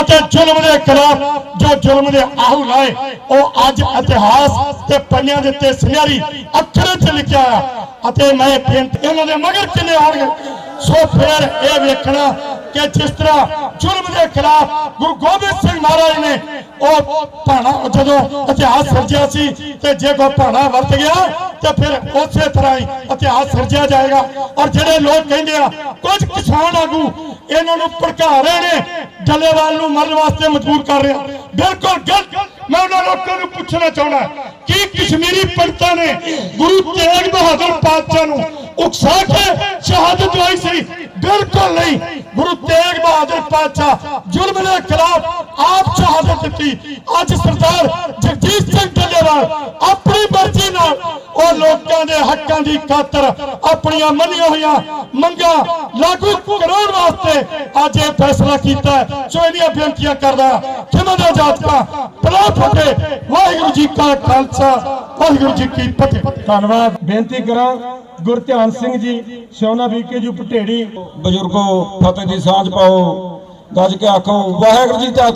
ਅਤੇ ਜ਼ੁਲਮ ਦੇ ਖਿਲਾਫ ਜੋ ਜ਼ੁਲਮ ਦੇ ਆਹੂ ਲਾਏ, ਉਹ ਅੱਜ ਇਤਿਹਾਸ ਤੇ ਪੰਨਿਆਂ ਦੇ ਉੱਤੇ ਸੁਨਹਿਰੀ ਅੱਖਰਾਂ 'ਚ ਲਿਖਿਆ ਆ। ਅਤੇ ਮੈਂ ਬੇਨਤੀ ਇਹਨਾਂ ਦੇ ਮਗਰ ਕਿੰਨੇ ਆਉਣਗੇ? ਸੋ ਫਿਰ ਇਹ ਵੇਖਣਾ ਕਿ ਜਿਸ ਤਰ੍ਹਾਂ ਜ਼ੁਲਮ ਦੇ ਖਿਲਾਫ ਗੁਰੂ ਗੋਬਿੰਦ ਸਿੰਘ ਮਹਾਰਾਜ ਨੇ ਉਹ ਭਾਣਾ ਜਦੋਂ ਇਤਿਹਾਸ ਸਿਰਜਿਆ ਸੀ ਤੇ ਜੇ ਕੋ ਭਾਣਾ ਵਰਤ ਗਿਆ ਤੇ ਫਿਰ ਉਸੇ ਤਰ੍ਹਾਂ ਹੀ ਇਤਿਹਾਸ ਸਿਰਜਿਆ ਜਾਏਗਾ। ਔਰ ਜਿਹੜੇ ਲੋਕ ਕਹਿੰਦੇ ਆ, ਕੁਝ ਕਿਸਾਨ ਆਗੂ ਇਹਨਾਂ ਨੂੰ ਭੜਕਾ ਰਹੇ ਨੇ ਡੱਲੇਵਾਲ ਨੂੰ ਮਰਨ ਵਾਸਤੇ ਮਜਬੂਰ ਕਰ ਰਹੇ। ਬਿਲਕੁਲ ਗਲਤ। ਮੈਂ ਉਹਨਾਂ ਲੋਕਾਂ ਨੂੰ ਪੁੱਛਣਾ ਚਾਹੁੰਦਾ ਕੀ ਕਸ਼ਮੀਰੀ ਪੰਡਤਾਂ ਨੇ ਗੁਰੂ ਤੇਗ ਬਹਾਦਰ ਪਾਤਸ਼ਾਹ ਨੂੰ ਉਕਸਾ ਕੇ ਸ਼ਹਾਦਤ ਦਵਾਈ ਸੀ? ਬਿਲਕੁਲ ਨਹੀਂ। ਗੁਰੂ ਤੇਗ ਬਹਾਦਰ ਪਾਤਸ਼ਾਹ ਜ਼ੁਲਮ ਦੇ ਖਿਲਾਫ ਆਪ ਸ਼ਹਾਦਤ ਦਿੱਤੀ। ਅੱਜ ਸਰਦਾਰ ਜਗਜੀਤ ਸਿੰਘ ਡੱਲੇਵਾਲ ਆਪਣੀ ਲੋਕਾਂ ਦੇ ਹੱਕਾਂ ਦੀ ਖਾਤਰ ਆਪਣੀਆਂ ਮੰਨੀਆਂ ਹੋਈਆਂ ਮੰਗਾਂ ਲਾਗੂ ਕਰਾਉਣ ਵਾਸਤੇ ਅੱਜ ਇਹ ਫੈਸਲਾ ਕੀਤਾ ਸੋ ਇਹਦੀਆਂ ਬੇਨਤੀਆਂ ਕਰਦਾ ਖਿਮਾ ਦਾ ਜਾਤਕਾ ਭਲਾ ਫਤਿਹ। ਵਾਹਿਗੁਰੂ ਜੀ ਕਾ ਖਾਲਸਾ, ਵਾਹਿਗੁਰੂ ਜੀ ਕੀ ਫਤਿਹ। ਧੰਨਵਾਦ। ਬੇਨਤੀ ਕਰਾਂ ਗੁਰਧਿਆਨ ਸਿੰਘ ਜੀ ਸਿਉਨਾ ਵੀਕੇ ਜੀ ਪਟੇੜੀ। ਬਜ਼ੁਰਗੋ, ਫਤਿਹ ਦੀ ਸਾਂਝ ਪਾਓ। ਗੱਜ ਕੇ ਆਖੋ, ਵਾਹਿਗੁਰੂ ਜੀ ਕਾ